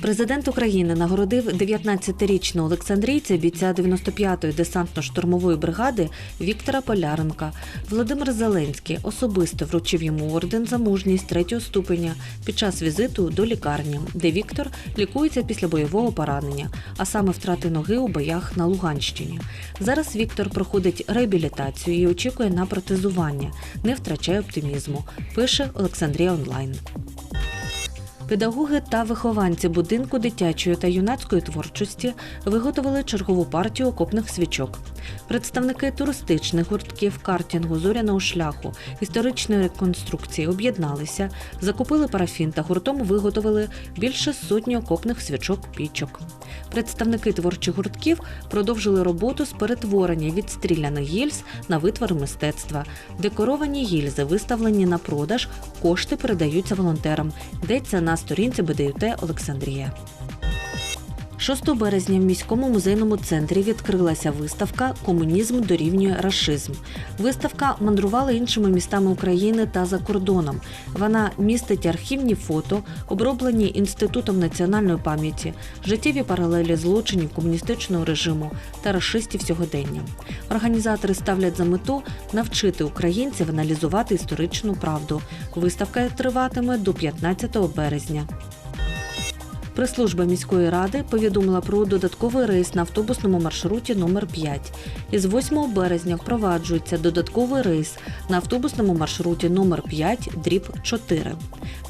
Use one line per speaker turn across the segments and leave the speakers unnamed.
Президент України нагородив 19-річного Олександрійця бійця 95-ї десантно-штурмової бригади Віктора Поляренка. Володимир Зеленський особисто вручив йому орден за мужність третього ступеня під час візиту до лікарні, де Віктор лікується після бойового поранення, а саме втрати ноги у боях на Луганщині. Зараз Віктор проходить реабілітацію і очікує на протезування, не втрачає оптимізму. Пише Олександрія Онлайн. Педагоги та вихованці будинку дитячої та юнацької творчості виготовили чергову партію окопних свічок. Представники туристичних гуртків картінгу зоряного шляху історичної реконструкції об'єдналися, закупили парафін та гуртом виготовили більше сотні окопних свічок пічок. Представники творчих гуртків продовжили роботу з перетворення відстріляних гільз на витвори мистецтва. Декоровані гільзи виставлені на продаж, кошти передаються волонтерам. Йдеться на сторінці БДЮТ Олександрія. 6 березня в міському музейному центрі відкрилася виставка Комунізм дорівнює рашизм. Виставка мандрувала іншими містами України та за кордоном. Вона містить архівні фото, оброблені інститутом національної пам'яті, життєві паралелі злочинів комуністичного режиму та рашистів сьогодення. Організатори ставлять за мету навчити українців аналізувати історичну правду. Виставка триватиме до 15 березня. Прес-служба міської ради повідомила про додатковий рейс на автобусному маршруті номер 5 Із 8 березня впроваджується додатковий рейс на автобусному маршруті номер 5 дріб 4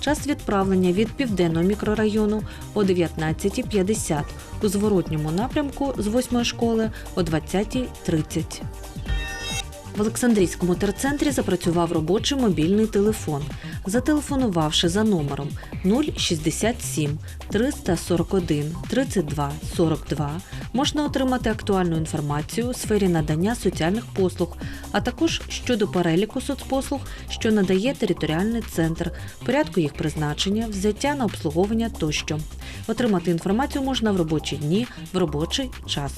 Час відправлення від південного мікрорайону о 19.50, у зворотньому напрямку з 8 школи о 20.30. В Олександрійському терцентрі запрацював робочий мобільний телефон. Зателефонувавши за номером 067 341 32 42, можна отримати актуальну інформацію у сфері надання соціальних послуг, а також щодо переліку соцпослуг, що надає територіальний центр, порядку їх призначення, взяття на обслуговування тощо. Отримати інформацію можна в робочі дні в робочий час.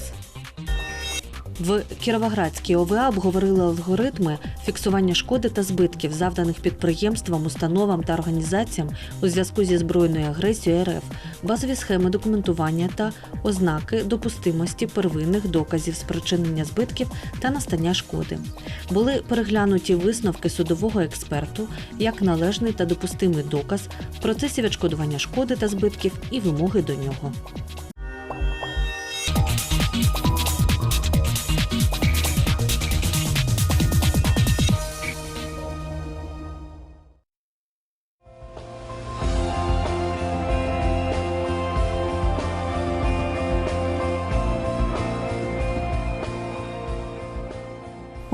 В Кіровоградській ОВА обговорили алгоритми фіксування шкоди та збитків, завданих підприємствам, установам та організаціям у зв'язку зі збройною агресією РФ, базові схеми документування та ознаки допустимості первинних доказів спричинення збитків та настання шкоди. Були переглянуті висновки судового експерту як належний та допустимий доказ в процесі відшкодування шкоди та збитків і вимоги до нього.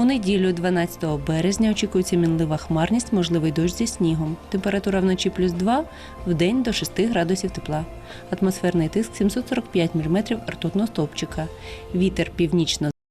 У неділю, 12 березня, очікується мінлива хмарність, можливий дощ зі снігом. Температура вночі плюс 2, в день до 6 градусів тепла. Атмосферний тиск 745 мм ртутного стовпчика. Вітер північно